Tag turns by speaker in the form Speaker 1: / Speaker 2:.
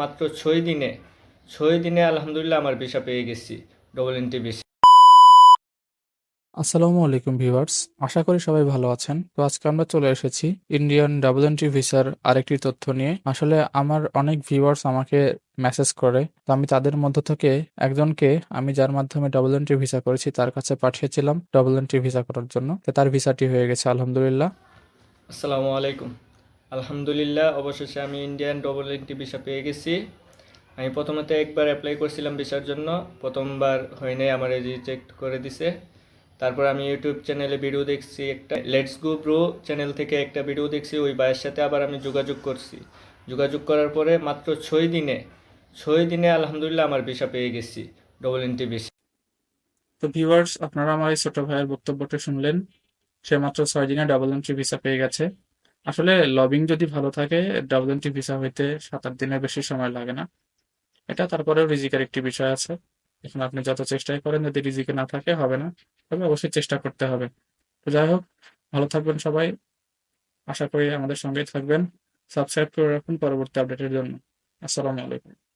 Speaker 1: মাত্র ছয় দিনে ছয় দিনে আলহামদুলিল্লাহ আমার ভিসা পেয়ে গেছি ডবল এন্ট্রি ভিসা
Speaker 2: আসসালামু আলাইকুম ভিউয়ার্স আশা করি সবাই ভালো আছেন। তো আজকে আমরা চলে এসেছি ইন্ডিয়ান ডাবল এন্ট্রি ভিসার আরেকটি তথ্য নিয়ে। আসলে আমার অনেক ভিউয়ার্স আমাকে মেসেজ করে তো আমি তাদের মধ্য থেকে একজনকে আমি যার মাধ্যমে ডাবল এন্ট্রি ভিসা করেছি তার কাছে পাঠিয়েছিলাম ডাবল এন্ট্রি ভিসা করার জন্য। তো তার ভিসাটি হয়ে গেছে আলহামদুলিল্লাহ।
Speaker 1: আসসালামু আলাইকুম। আলহামদুলিল্লাহ, অবশেষে আমি ইন্ডিয়ান ডবল এন্ট্রি ভিসা পেয়ে গেছি। আমি প্রথমত একবার অ্যাপ্লাই করছিলাম ভিসার জন্য, প্রথমবার হয়নি আমার রিজেক্ট করে দিছে। তারপর আমি ইউটিউব চ্যানেলে ভিডিও দেখছি, একটা লেটস গো প্রো চ্যানেল থেকে একটা ভিডিও দেখছি, ওই ভাইয়ের সাথে আবার আমি যোগাযোগ করছি। যোগাযোগ করার পরে মাত্র ছয় দিনে ছয় দিনে আলহামদুলিল্লাহ আমার ভিসা পেয়ে গেছি ডবল এন্ট্রি ভিসা
Speaker 2: তো ভিউয়ার্স আপনারা আমার এই ছোট ভাইয়ের বক্তব্যটা শুনলেন। সে মাত্র ছয় দিনে ডাবল এন্ট্রি ভিসা পেয়ে গেছে। আসলে লবিং যদি ভালো থাকে ডাবল এন্ট্রি ভিসা হইতে সাত আট দিনের বেশি সময় লাগে না। এটা তারপরে রিজিকের একটি বিষয় আছে। এখন আপনি যত চেষ্টাই করেন, যদি রিজিকে না থাকে, হবে না। তবে অবশ্যই চেষ্টা করতে হবে। তো যাই হোক, ভালো থাকবেন সবাই। আশা করি আমাদের সঙ্গেই থাকবেন। সাবস্ক্রাইব করে রাখুন পরবর্তী আপডেটের জন্য। আসসালামু আলাইকুম।